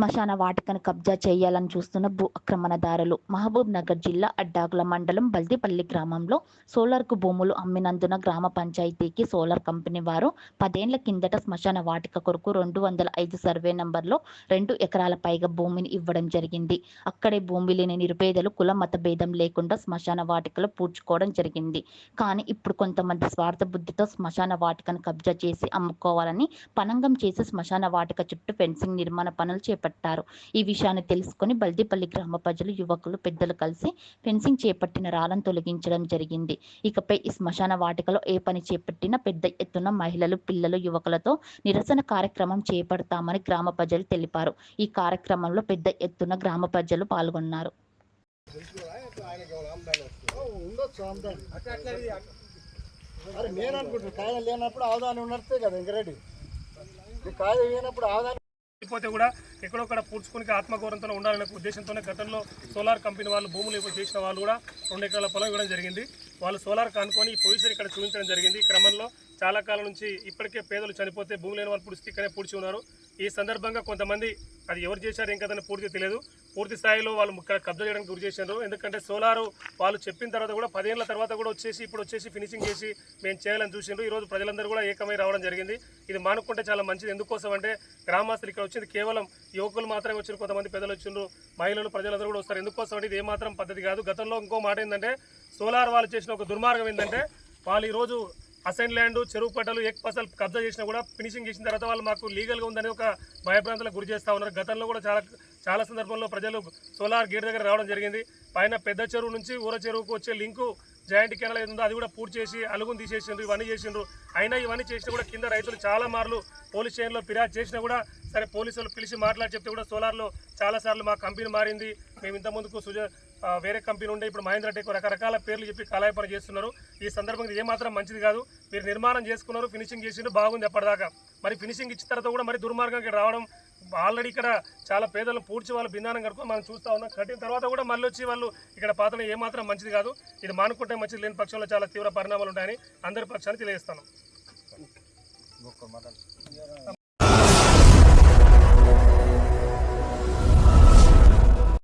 శ్మశాన వాటికను కబ్జా చేయాలని చూస్తున్న భూ ఆక్రమణదారులు. మహబూబ్ నగర్ జిల్లా అడ్డాగుల మండలం బల్దిపల్లి గ్రామంలో సోలార్కు భూములు అమ్మినందున గ్రామ పంచాయతీకి సోలార్ కంపెనీ వారు పదేళ్ళ కిందట శ్మశాన వాటిక కొరకు రెండు వందల ఐదు సర్వే నంబర్లో రెండు ఎకరాల పైగా భూమిని ఇవ్వడం జరిగింది. అక్కడే భూమి లేని నిరుపేదలు కుల మత భేదం లేకుండా శ్మశాన వాటికలో పూడ్చుకోవడం జరిగింది. కానీ ఇప్పుడు కొంతమంది స్వార్థ బుద్ధితో శ్మశాన వాటికను కబ్జా చేసి అమ్ముకోవాలని పనంగం చేసి శ్మశాన వాటిక చుట్టూ ఫెన్సింగ్ నిర్మాణ పనులు చేపట్టారు ఈ విషయాన్ని తెలుసుకొని బల్దిపల్లి గ్రామ ప్రజలు యువకులు పెద్దలు కలిసి ఫెన్సింగ్ చేపట్టిన రాళ్ళను తొలగించడం జరిగింది. ఇకపై ఈ శ్మశాన వాటికలో ఏ పని చేపట్టినా పెద్ద ఎత్తున మహిళలు పిల్లలు యువకులతో నిరసన కార్యక్రమం చేపడతామని గ్రామ ప్రజలు తెలిపారు. ఈ కార్యక్రమంలో పెద్ద ఎత్తున గ్రామ ప్రజలు పాల్గొన్నారు. అరే నేను అనుకుంటున్నాను కాయలు లేనప్పుడు ఆదాని ఉన్నట్టే కదా ఇంక రెడీ. కాయలు లేనప్పుడు ఆదాని అయిపోతే కూడా ఎక్కడొక్కడ పూడ్చుకుని ఆత్మగౌరవంతో ఉండాలనే ఉద్దేశంతోనే గతంలో సోలార్ కంపెనీ వాళ్ళు భూములు ఇవ్వ చేసిన వాళ్ళు కూడా రెండు ఎకరాల పొలం ఇవ్వడం జరిగింది. వాళ్ళు సోలార్ కానుకొని ఈ పొజిషన్ ఇక్కడ చూపించడం జరిగింది. ఈ క్రమంలో చాలా కాలం నుంచి ఇప్పటికే పేదలు చనిపోతే భూమి లేని వాళ్ళు పుడిస్తే ఇక్కడే పూడ్చి ఉన్నారు. ఈ సందర్భంగా కొంతమంది అది ఎవరు చేశారు ఏం పూర్తి తెలియదు. పూర్తి స్థాయిలో వాళ్ళు ఇక్కడ కబ్జా చేయడానికి గురి చేశారు. ఎందుకంటే సోలారు వాళ్ళు చెప్పిన తర్వాత కూడా పదేళ్ళ తర్వాత కూడా వచ్చేసి ఇప్పుడు వచ్చేసి ఫినిషింగ్ చేసి మేము చేయాలని చూసిండ్రు. ఈరోజు ప్రజలందరూ కూడా ఏకమై రావడం జరిగింది. ఇది మానుకుంటే చాలా మంచిది. ఎందుకోసం అంటే గ్రామస్తులు ఇక్కడ వచ్చింది కేవలం యువకులు మాత్రమే వచ్చారు కొంతమంది పెద్దలు వచ్చిండ్రు మహిళలు ప్రజలందరూ కూడా వస్తారు. ఎందుకోసం అంటే ఇది ఏమాత్రం పద్ధతి కాదు. గతంలో ఇంకో మాట ఏంటంటే సోలార్ వాళ్ళు చేసిన ఒక దుర్మార్గం ఏంటంటే వాళ్ళు ఈరోజు అసైన్ ల్యాండ్ చెరువు పట్టలు ఎక్ పసలు కబ్జా చేసినా కూడా ఫినిషింగ్ చేసిన తర్వాత వాళ్ళు మాకు లీగల్గా ఉందని ఒక భయభ్రాంతులకు గురి చేస్తూ ఉన్నారు. గతంలో కూడా చాలా చాలా సందర్భంలో ప్రజలు సోలార్ గేట్ దగ్గర రావడం జరిగింది. పైన పెద్ద చెరువు నుంచి ఊర చెరువుకు వచ్చే లింకు జాయింట్ కెనల్ ఏది ఉందో అది కూడా పూర్తి చేసి అలుగును తీసేసిండ్రు ఇవన్నీ చేసిండ్రు. అయినా ఇవన్నీ చేసినా కూడా కింద రైతులు చాలా మార్లు పోలీస్ స్టేషన్లో ఫిర్యాదు చేసినా కూడా సరే పోలీసులు పిలిచి మాట్లాడి చెప్తే కూడా సోలార్లో చాలాసార్లు మా కంపెనీ మారింది. మేము ఇంత ముందుకు సుజ వేరే కంపెనీ ఉండే ఇప్పుడు మహేంద్ర టెక్ రకరకాల పేర్లు చెప్పి కాలాయపన చేస్తున్నారు. ఈ సందర్భంగా ఏమాత్రం మంచిది కాదు. మీరు నిర్మాణం చేసుకున్నారు ఫినిషింగ్ చేసిండ్రు బాగుంది అప్పటిదాకా. మరి ఫినిషింగ్ ఇచ్చిన తర్వాత కూడా మరి దుర్మార్గం ఇక్కడ రావడం ఆల్రెడీ ఇక్కడ చాలా పేదలు పూడ్చి వాళ్ళు భిన్నానం కనుక మనం చూస్తూ ఉన్నాం. కట్టిన తర్వాత కూడా మళ్ళీ వచ్చి వాళ్ళు ఇక్కడ పాతన ఏమాత్రం మంచిది కాదు. ఇది మానుకుంటే మంచిది లేని పక్షంలో చాలా తీవ్ర పరిణామాలు ఉంటాయని అందరి పక్షాన్ని తెలియజేస్తాను.